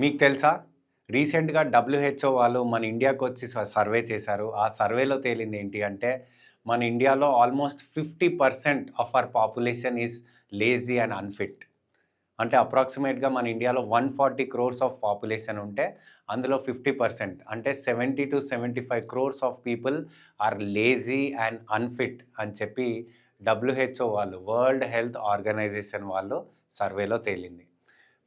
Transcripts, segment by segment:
మీకు తెలుసా? రీసెంట్గా డబ్ల్యూహెచ్ఓ వాళ్ళు మన ఇండియాకు వచ్చి సర్వే చేశారు. ఆ సర్వేలో తేలింది ఏంటి అంటే మన ఇండియాలో almost fifty percent of our population is lazy and unfit. అంటే అప్రాక్సిమేట్గా మన ఇండియాలో one forty crores of population ఉంటే అందులో ఫిఫ్టీ పర్సెంట్ అంటే seventy two seventy five crores of people are lazy and unfit అని చెప్పి డబ్ల్యూహెచ్ఓ వాళ్ళు వరల్డ్ హెల్త్ ఆర్గనైజేషన్ వాళ్ళు సర్వేలో తేలింది.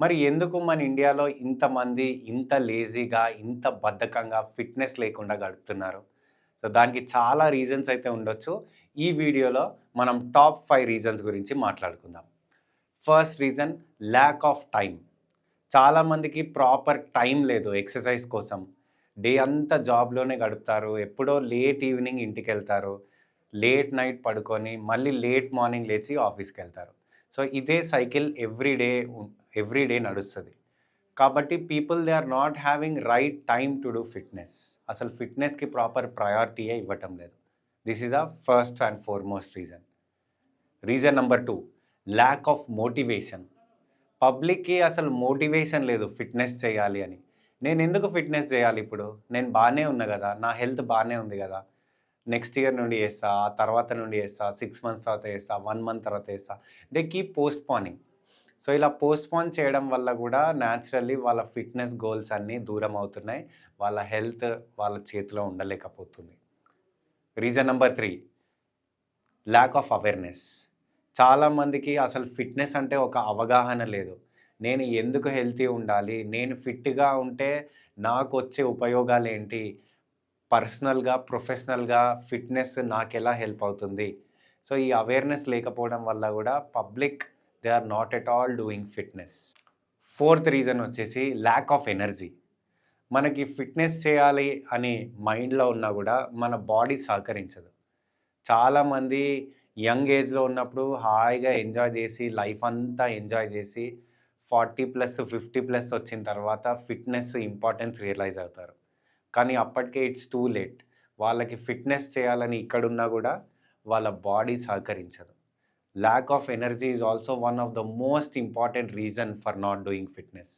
మరి ఎందుకు మన ఇండియాలో ఇంతమంది ఇంత లేజీగా ఇంత బద్ధకంగా ఫిట్నెస్ లేకుండా గడుపుతున్నారు? సో దానికి చాలా రీజన్స్ అయితే ఉండొచ్చు. ఈ వీడియోలో మనం టాప్ ఫైవ్ రీజన్స్ గురించి మాట్లాడుకుందాం. First reason lack of time చాలామందికి ప్రాపర్ టైం లేదు ఎక్సర్సైజ్ కోసం. డే అంతా జాబ్లోనే గడుపుతారు. ఎప్పుడో లేట్ ఈవినింగ్ ఇంటికి వెళ్తారు లేట్ నైట్ పడుకొని మళ్ళీ లేట్ మార్నింగ్ లేచి ఆఫీస్కి వెళ్తారు సో ఇదే cycle every day every day నడుస్తుంది. కాబట్టి people they are not having right time to do fitness. అసలు ఫిట్నెస్కి ప్రాపర్ ప్రయారిటీయే ఇవ్వటం లేదు. This is the first and foremost reason. Reason number two lack of motivation పబ్లిక్కి అసలు మోటివేషన్ లేదు ఫిట్నెస్ చేయాలి అని. నేను ఎందుకు ఫిట్నెస్ చేయాలి ఇప్పుడు? నేను బాగానే ఉన్నా కదా? నా హెల్త్ బాగానే ఉంది కదా? నెక్స్ట్ ఇయర్ నుండి చేస్తా ఆ తర్వాత నుండి చేస్తా సిక్స్ మంత్స్ తర్వాత చేస్తా వన్ మంత్ తర్వాత చేస్తా. They keep postponing so ఇలా పోస్ట్పోన్ చేయడం వల్ల కూడా న్యాచురల్లీ వాళ్ళ ఫిట్నెస్ గోల్స్ అన్నీ దూరం అవుతున్నాయి. వాళ్ళ హెల్త్ వాళ్ళ చేతిలో ఉండలేకపోతుంది. Reason number three lack of awareness చాలామందికి అసలు ఫిట్నెస్ అంటే ఒక అవగాహన లేదు. నేను ఎందుకు హెల్తీ ఉండాలి? నేను ఫిట్గా ఉంటే నాకు వచ్చే ఉపయోగాలు ఏంటి? పర్సనల్గా ప్రొఫెషనల్గా ఫిట్నెస్ నాకు ఎలా హెల్ప్ అవుతుంది? సో ఈ అవేర్నెస్ లేకపోవడం వల్ల కూడా public they are not at all doing fitness. Fourth reason వచ్చేసి ల్యాక్ ఆఫ్ ఎనర్జీ మనకి ఫిట్నెస్ చేయాలి అని మైండ్లో ఉన్నా కూడా మన బాడీ సహకరించదు. చాలామంది యంగ్ ఏజ్లో ఉన్నప్పుడు హాయిగా ఎంజాయ్ చేసి లైఫ్ అంతా ఎంజాయ్ చేసి ఫార్టీ ప్లస్ ఫిఫ్టీ ప్లస్ వచ్చిన తర్వాత ఫిట్నెస్ ఇంపార్టెన్స్ రియలైజ్ అవుతారు. కానీ అప్పటికే ఇట్స్ టూ లేట్. వాళ్ళకి ఫిట్నెస్ చేయాలని ఇక్కడున్నా కూడా వాళ్ళ బాడీ సహకరించదు. Lack of energy is also one of the most important reason for not doing fitness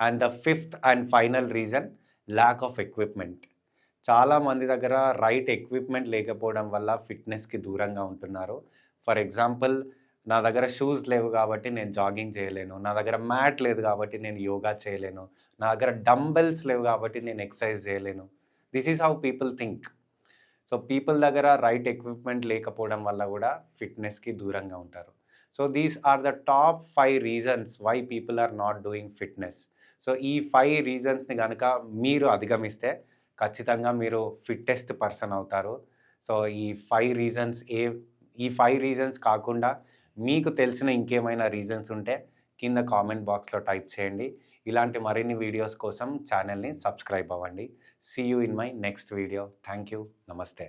and the fifth and final reason lack of equipment చాలా మంది దగ్గర రైట్ ఎక్విప్మెంట్ లేకపోవడం వల్ల ఫిట్నెస్కి దూరంగా ఉంటున్నారు. ఫర్ ఎగ్జాంపుల్ నా దగ్గర షూస్ లేవు కాబట్టి నేను జాగింగ్ చేయలేను. నా దగ్గర మ్యాట్ లేదు కాబట్టి నేను యోగా చేయలేను. నా దగ్గర డంబెల్స్ లేవు కాబట్టి నేను ఎక్సర్సైజ్ చేయలేను. This is how people think so people దగ్గర రైట్ ఎక్విప్మెంట్ లేకపోవడం వల్ల కూడా ఫిట్నెస్కి దూరంగా ఉంటారు. So these are the top five reasons why people are not doing fitness. So ఈ ఫైవ్ రీజన్స్ని కనుక మీరు అధిగమిస్తే ఖచ్చితంగా మీరు ఫిట్టెస్ట్ పర్సన్ అవుతారు. సో ఈ ఫైవ్ రీజన్స్ ఏ ఈ ఫైవ్ రీజన్స్ కాకుండా మీకు తెలిసిన ఇంకేమైనా రీజన్స్ ఉంటే కింద కామెంట్ బాక్స్లో టైప్ చేయండి. ఇలాంటి మరిన్ని వీడియోస్ కోసం ఛానల్ని సబ్స్క్రైబ్ అవ్వండి. See you in my next video thank you నమస్తే